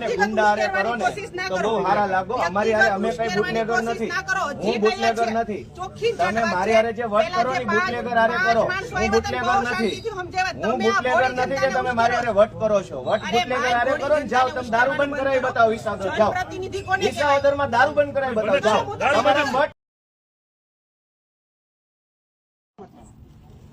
ને ગુંડા કરો ને તો બહુ સારા લાગો. અમારી હારે અમે કઈ બુટલેગર નથી. હું બુટલેગર નથી. તમે મારી હારે જે વટ કરો ને બુટલેગર હારે કરો. હું બુટલેગર નથી. હું બુટલેગર નથી કે તમે મારી હારે વટ કરો છો. વટ બુટલેગર હારે કરો ને જાઓ તમે દારૂ બંધ કરાવી બતાવો ઈસાદર જાઓ. પ્રતિનિધિ માં દારૂ બંધ કરાવી બતાવો જાઓ. તમારે વટ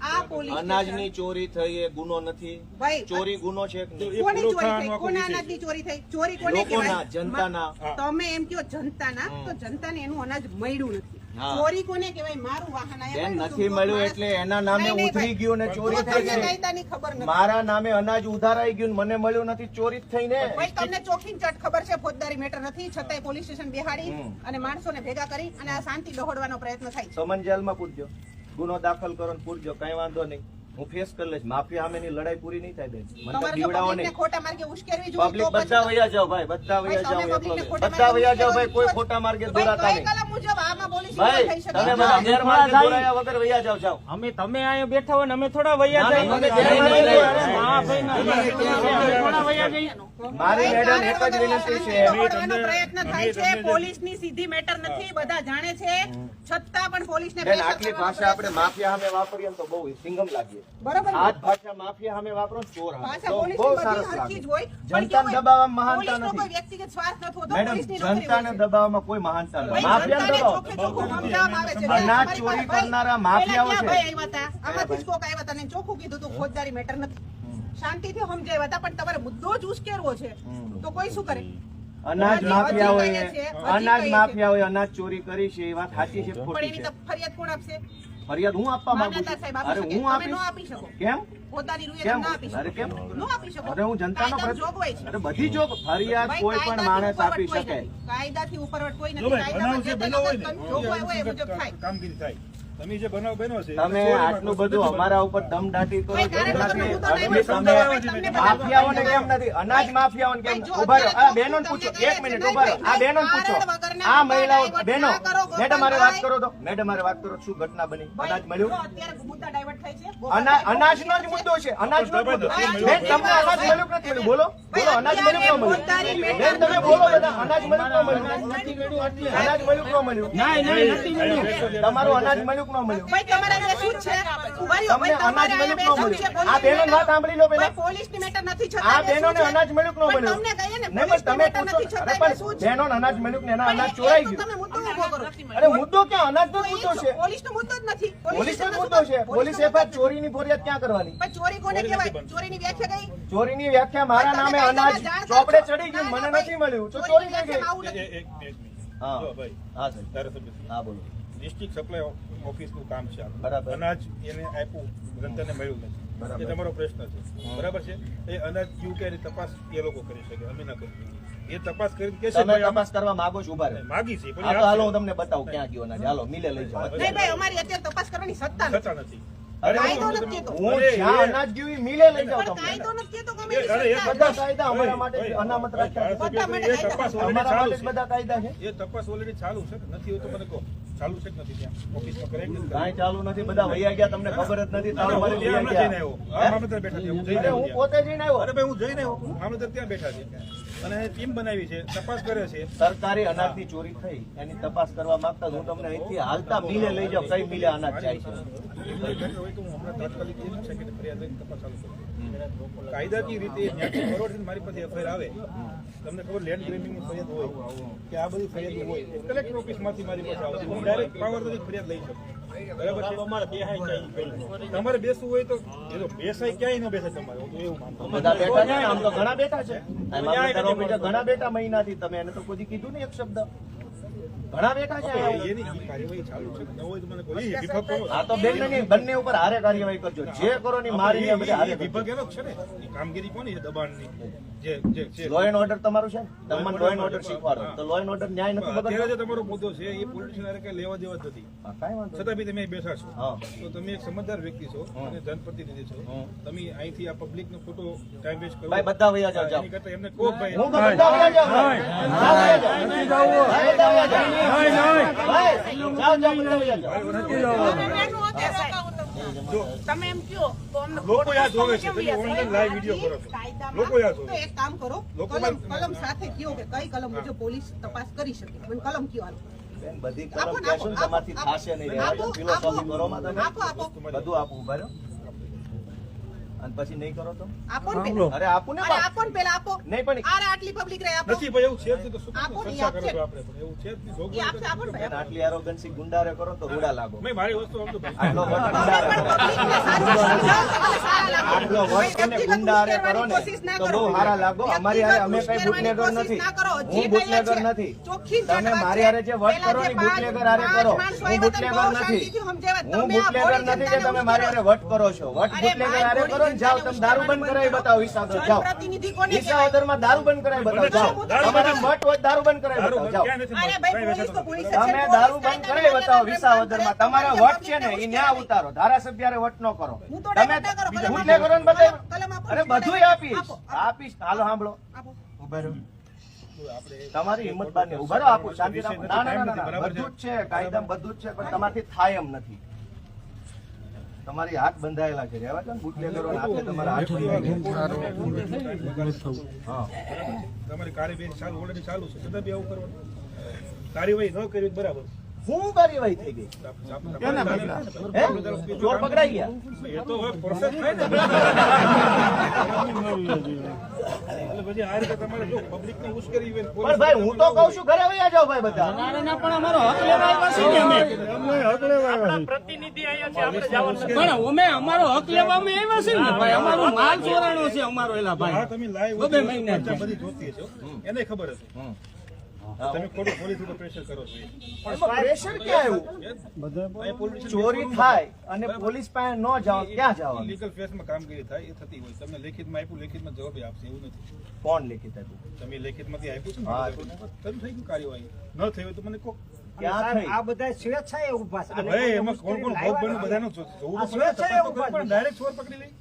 આ પોલીસ અનાજની ચોરી થઈ એ ગુનો નથી. ચોરી ગુનો છે કે નહીં? એ કોની ચોરી થઈ? કોના અનાજની ચોરી થઈ? ચોરી કોને કહેવાય? જનતાના. તમે એમ કહો જનતાના તો જનતાને એનું અનાજ મળ્યું નથી. ચોરી કોને કહેવાય? મારું વાહન આયા નથી મળ્યું એટલે એના નામે ઉતરી ગયું ને ચોરી થઈ ગઈ કાયદાની ખબર નથી. મારા નામે અનાજ ઉધારાઈ ગયું મને મળ્યું નથી ચોરી થઈ ને. ભાઈ તમને ચોખીન ચટ ખબર છે? ફોજદારી મેટર નથી. છતાંય પોલીસ સ્ટેશન બેહાડી. અને માણસોને ભેગા કરી અને આ શાંતિ દોહડવાનો પ્રયત્ન થાય સમન જેલમાં પૂરજો ગુનો દાખલ કરો ને પૂરજો કઈ વાંધો નહીં. હું ફેસ કરી લઈશ. માફી સામેની લડાઈ પૂરી નહીં થાય બેન. મને નહીં. ખોટા માર્ગે ઉશ્કેરવી જોઈએ પબ્લિક બધા વયા જાઓ ભાઈ બધા વયા. પબ્લિકને બધા વયા જાઓ ભાઈ કોઈ ખોટા માર્ગે દોરાતા નહીં. પોલીસ ભાઈ તમે છે? બધા ગેરમાર્ગે જાય. દોરાયા વગર વયા જાઓ જાઓ. અમે તમે અહીંયા બેઠા હોય અમે થોડા વૈયા ના, મારી મેડમ એક જ વિનંતી છે. પ્રયત્ન થાય છે. સીધી મેટર નથી બધા જાણે છે. છતાં પણ પોલીસ ને આટલી ભાષા આપણે માફિયા સામે વાપરીએ તો બહુ સિંગમ લાગીએ. બરોબર ને? આ ભાષા માફિયા સામે વાપરો ચોર ભાષા બહુ સરસ લાગે જ હોય. પણ જનતાને દબાવવામાં મહાનતા નથી. કોઈ વ્યક્તિગત સ્વાર્થ નથી હોતો, મેડમ પોલીસની નોકરી જનતાને દબાવવામાં કોઈ મહાનતા નથી. માફિયા દબાવો. ના ચોરી કરનારા માફિયાઓ છે. ભાઈ આવ્યા હતા? આમાંથી કોક આવ્યા હતા ને ચોખ્ખું કીધું તો ફોજદારી મેટર નથી. શાંતિથી સમજાવ્યા હતા પણ તમારે મુદ્દો જ ઉશ્કેરવો છે. તો કોઈ શું કરે? અનાજ માફિયા હોય અનાજ માફિયા હોય અનાજ ચોરી કરી છે એ વાત સાચી છે પણ ખોટી એની છે? તો ફરિયાદ કોણ આપશે? ફરિયાદ હું આપવા માંગુ છું? અરે હું આપીશ આપી શકો. કેમ? પોતાની રૂએ કેમ? ના આપી અરે શકો. કેમ? ન આપી શકો. અરે હું જનતાનો કાયદામાં જોગવાઈ છે. અરે બધી જોગ ફરિયાદ કોઈ પણ માણસ આપી શકે. કાયદાથી ઉપરવટ કોઈ નથી. કામગીરી થાય. તમે જે બનાવ બન્યો છે તમે આટલું બધું અમારા ઉપર દમ દાટી. તમને માફિયાઓને કેમ નથી? અનાજ માફિયાઓને કેમ? ઊભા રહો. આ બહેનો પૂછો. એક મિનિટ ઊભા રહો. આ બહેનો પૂછો. આ મહિલાઓ બહેનો મેડમ મારે વાત કરો તો. મેડમ મારે વાત કરો શું ઘટના બની? અનાજ મળ્યું? અનાજ અત્યારે મુદ્દા ડાયવર્ટ થાય છે અના- અનાજનો જ મુદ્દો છે. અનાજ નો મુદ્દો બેન તમને અનાજ મળ્યું નથી મળ્યું? બોલો. બોલો અનાજ મળ્યું કે મળ્યું? બેન તમે બોલો બધા. અનાજ મળ્યું કે મળ્યું? અનાજ મળ્યું. કે ન મળ્યું? નહીં નહીં નથી મળ્યું. તમારું અનાજ મળ્યું. ન મળ્યો. ભાઈ તમારા જે શું છે? ઊભા રહ્યો. તમને અનાજ મળ્યું કે ન? મળ્યું. આ બહેનોની વાત સાંભળી લો પહેલા. પોલીસની મેટર નથી છતાં આ બેનો ને અનાજ મળ્યું કે ન મળ્યું. તમને કહીએ ને, નહીં પણ તમે પૂછો અરે પણ બેનો ને અનાજ મળ્યું કે એના અનાજ ચોરાઈ ગયું. તમે મુદ્દો ઊભો કરો. અરે મુદ્દો કે અનાજ નો મુદ્દો છે છે. પોલીસનો મુદ્દો જ નથી. પોલીસ નો મુદ્દો છે. પોલીસ મુદ્દો ચોરી ચોરીની ફરિયાદ ક્યાં કરવાની? પણ ચોરી કોને કહેવાય? ચોરી ચોરીની વ્યાખ્યા કઈ? ચોરીની વ્યાખ્યા મારા નામે અનાજ ચોપડે ચડી ગયું મને નથી મળ્યું. તો ચોરી થઈ ગઈ એ-. એ-. હા. ભાઈ હા ધારાસભ્ય હા બોલો. ડિસ્ટ્રિક્ટ સપ્લાય ઓફિસનું કામ છે બરાબર. અનાજ એને આપ્યું જનતાને મળ્યું નથી. એ તમારો પ્રશ્ન છે. બરાબર છે? એ અનાજ કયું કે તપાસ એ લોકો કરી શકે અમે ના કરી શકીએ. એ તપાસ કરી કે તમે તપાસ કરવા માંગો છો ઊભા રહો. માગી છે પણ હાલો હું તમને બતાવું ક્યાં ગયો અનાજ. હાલો મિલે લઈ જાઓ. નહીં ભાઈ અમારી અત્યારે તપાસ કરવાની સત્તા નથી. અરે હું- જ્યાં અનાજ મિલે લઈ તમને સત્તા બધા નથી. કાયદા અમારા માટે અનામત રાખ્યા બધા કાયદા. તપાસ already અમારા ચાલુ માટે જ છે. બધા કાયદા છે. એ તપાસ ઓલરેડી ચાલુ છે. નથી તો મને કહો. ચાલુ છે કે નથી ત્યાં? ઓફિસમાં કરે કે કાંઈ ચાલુ નથી બધા વૈયા ગયા તમને ખબર જ નથી તાળું મારી ત્યાં ગયા. જઈને આવ્યો. મામલતદાર બેઠા છે હું જઈને આવ્યો હું. પોતે જઈને આવ્યો? અરે ભાઈ હું જઈને આવ્યો મામલતદાર ત્યાં બેઠા છે. અને ટીમ બનાવી છે તપાસ કરે છે. સરકારી અનાજની ચોરી થઈ એની તપાસ કરવા માંગતા હું તમને અહીંથી હાલતા મિલે લઈ જાઉં કઈ મિલે અનાજ જાય છે. કાયદાકીય રીતે જ્યાંથી ફોરવર્ડ થઈને મારી પાસે એફઆઈઆર આવે તમને ખબર લેન્ડ ગ્રેબિંગની ફરિયાદ હોય કે આ બધી ફરિયાદ હોય કલેક્ટર ઓફિસમાંથી મારી પાસે આવતી હું ડાયરેક્ટ પાવરથી ફરિયાદ લઈ શકું. બરાબર છે? તમારે બેસવું હોય તો એ તો બેસાય ક્યાંય ન બેસે તમારે. હું તો એવું માનતો બધા બેઠા છે આમ તો ઘણા બેઠા છે. ઘણા બેઠા મહિનાથી તમે એને તો કોઈ કીધું નહીં એક શબ્દ. ઘણા બેઠા છે છે તો બેનની બંને ઉપર હારે કાર્યવાહી કરજો જે કરો ની મારી હારે વિભાગ એનો છે ને કામગીરી કોની છે દબાણની જે જે લો એન્ડ ઓર્ડર તમારું છે તમને લો એન્ડ ઓર્ડર શીખવાડો તો લો એન્ડ ઓર્ડર ન્યાય નથી બગડતો જે તમારો મુદ્દો છે એ પોલિટિશિયન હારે કઈ લેવા દેવા જ નથી હા, છતાં બી તમે અહીં છો હા. તો તમે એક સમજદાર વ્યક્તિ છો અને જનપ્રતિનિધિ છો હમ. તમે અહીંથી આ પબ્લિક નો ખોટો ટાઈમ વેસ્ટ કરો ભાઈ બધા વયા એમને ભાઈ હું બધા વયા જાઉં બધા બધા બધા. તમે એમ કયો લોકો છે, તમે? કરો લોકો. એક કામ કરો કલમ કલમ સાથે કયો કે કઈ કલમ મુજબ પોલીસ તપાસ કરી શકે મને કલમ કયો. બધી કલમ. થાશે નહીં ફિલોસોફી આપો. કરો માં તમે આપો આપો ઊભા રહ્યો. અને પછી નહીં કરો તો? આપો ને અરે આપો ને અરે આપો ને પેલા આપો. નહીં પણ અરે આટલી પબ્લિક રહે આપો. નથી ભાઈ એવું છે તો શું આપો ને. છો આપણે પણ. એવું છે જ નહીં. આપશે આપો ને. ભાઈ આટલી એરોગન્સી ગુંડારે કરો તો રૂડા લાગો. મેં મારી વસ્તુ આમ તો ભાઈ. આટલો. આટલો વટ ને ગુંડારે કરો ને તો બહુ સારા લાગો. અમારી હારે અમે કઈ બુટલેગર નથી. ના હું બુટલેગર નથી. તમે મારી. હારે જે વટ કરો ને બુટલેગર હારે કરો. હું બુટલેગર નથી. હું તમે બુટલેગર નથી કે તમે મારી હારે વટ કરો છો. વટ બુટલેગર હારે કરો ને જાઓ તમે દારૂ બંધ કરાવી બતાવો વિસાવદર જાઓ. જનપ્રતિનિધિ માં દારૂ બંધ કરાવી બતાવો. જાઓ તમારા મઠ હોય દારૂ બંધ કરાવી બતાવો. જાઓ. તમે દારૂ બંધ કરાવી બતાવો વિસાવદરમાં તમારા વટ છે ને એ ન્યા ઉતારો. ધારાસભ્ય વટ નો કરો. તમે ડેટા કરો, ને બધા અરે બધું આપીશ આપો, આપો. આપીશ. હાલો સાંભળો ઊભા તમારી હિંમત બાર નહીં ઊભા રહો. આપું. શાંતિ ના ના ના, ના ના. બધું જ છે. કાયદા બધું જ છે પણ તમારથી થાય એમ નથી. તમારી હાથ બંધાયેલા છે. રહેવા દો ને બુટલેગરો હાથે તમારા હાથ બંધાયેલા તમારી કાર્યવાહી ચાલુ ઓલરેડી ચાલુ છે. છતાં બી આવું કરવાનું. કાર્યવાહી ન કરવી તો બરાબર. શું કાર્યવાહી થઈ ગઈ. ચોર પકડાઈ ગયા. એ તો હવે ભાઈ હું તો કઉ છું ઘરે વયા ભાઈ બધા. પણ અમારો હક લેવા આવ્યા છે અમે. આપણા પ્રતિનિધિ અહીંયા છે નથી. પણ અમે અમારો હક લેવામાં આવ્યા છે ને ભાઈ. અમારો માલ ચોરાણો છે અમારો એલા ભાઈ. તમે live બબે મહિના બધી જોતી હશો. એને ખબર હમ. તમે ખોટું પોલીસ ઉપર પ્રેશર કરો છો એ. પ્રેશર ક્યાં આવ્યું? ચોરી થાય અને પોલીસ પાસે ન જાઓ ક્યાં જાઓ? લીગલ phase માં કામગીરી થાય એ થતી હોય. તમને લેખિતમાં આપ્યું લેખિતમાં જવાબ આપશે એવું નથી. કોણ લેખિત આપ્યું? તમે લેખિતમાંથી આપ્યું છે હા. શરૂ થઈ ગયું કાર્યવાહી? ન થઈ હોય તો મને કહો. ક્યાં આ બધા સ્વેચ્છાએ ઊભા છે. ભાઈ એમાં કોણ કોણ ભોગ બન્યું બધાનું? જોવું સ્વેચ્છાએ છે. ડાયરેક્ટ ચોર પકડી લઈ?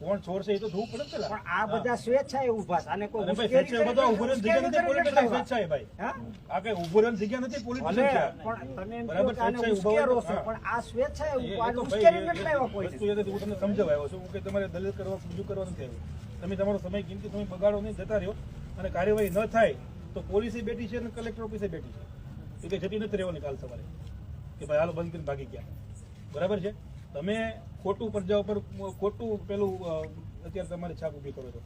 કોણ ચોર છે એ તો જોવું પડે ને પણ આ બધા સ્વેચ્છાએ ઊભા છે. અને કોઈ મુશ્કેલી બધા ઊભો જગ્યા નથી પોલીસ સ્વેચ્છાએ ભાઈ. હા? આ કઈ ઊભો જગ્યા નથી પોલીસ પણ તમે બરાબર, સ્વેચ્છાએ તો છો, પણ આ સ્વેચ્છાએ એ- ઊભા, એ- નથી લાવ્યા કોઈ વસ્તુ એટલે હું તમને સમજાવાયો છું છું કે તમારે દલીલ કરવા બીજું કરવા નથી આવ્યું તમે તમારો સમય કિંમતી તમે બગાડો નહીં જતા રહ્યો અને કાર્યવાહી ન થાય તો પોલીસે બેઠી છે અને કલેક્ટર ઓફિસે બેઠી છે. એટલે જતી નથી રહેવાની કાલ સવારે. કે ભાઈ હાલો બંધ કરીને ભાગી ગયા. બરાબર છે? તમે ખોટું પ્રજા ઉપર ખોટું પેલું અત્યારે તમારે છાપ ઊભી કરો છો.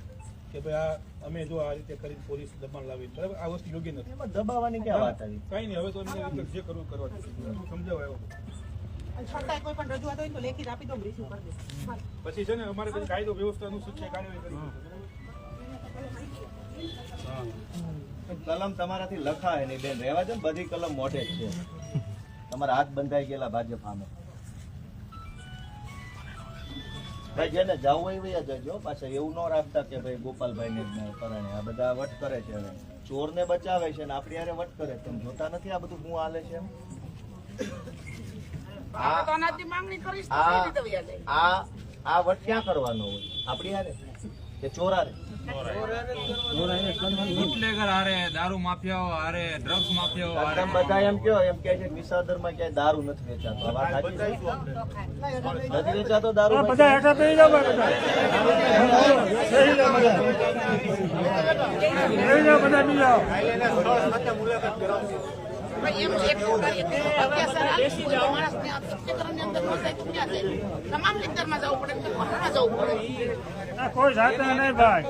કે ભાઈ આ અમે જો આ રીતે કરી પોલીસ દબાણ લાવી. બરાબર? આ વસ્તુ યોગ્ય નથી. એમાં દબાવવાની ક્યાં વાત આવી? કઈ નહીં. હવે તો એમને જે કરવું કરવા અને કોઈ પણ રજૂઆત હોય તો લેખિત આપી દો રિસીવ કરી દઈશ. પછી છે ને અમારે પછી કાયદો વ્યવસ્થા અનુસૂચિત છે કાર્યવાહી કરી કલમ તમારાથી લખાય નહીં બેન. રહેવા છે ને બધી કલમ મોઢે જ છે. તમારા હાથ બંધાઈ ગયેલા ભાજપ સામે. ભાઈ જેને જવું હોય વયા જજો પાછા એવું ન રાખતા કે ભાઈ ગોપાલભાઈ ને કરણે આ બધા વટ કરે છે હવે. ચોર ને બચાવે છે ને આપણી હારે વટ કરે તમે જોતા નથી આ બધું હું હાલે છે એમ? આ આ- આ આ વટ ક્યાં કરવાનો હોય? આપણી હારે? કે ચોર હારે બુટલેગર હારે દારૂ માફિયાઓ હારે ડ્રગ્સ માફિયાઓ હારે. બધા એમ કહો એમ કે છે વિસાદરમાં ક્યાંય દારૂ નથી વેચાતો. આ વાત સાચી છે? નથી વેચાતો દારૂ બધા હેઠા થઈ જાવ બધા. બધા. બી જાઓ તમામ વિસ્તારમાં જવું પડે જવું પડે. આ કોઈ જાતે નહીં ભાઈ.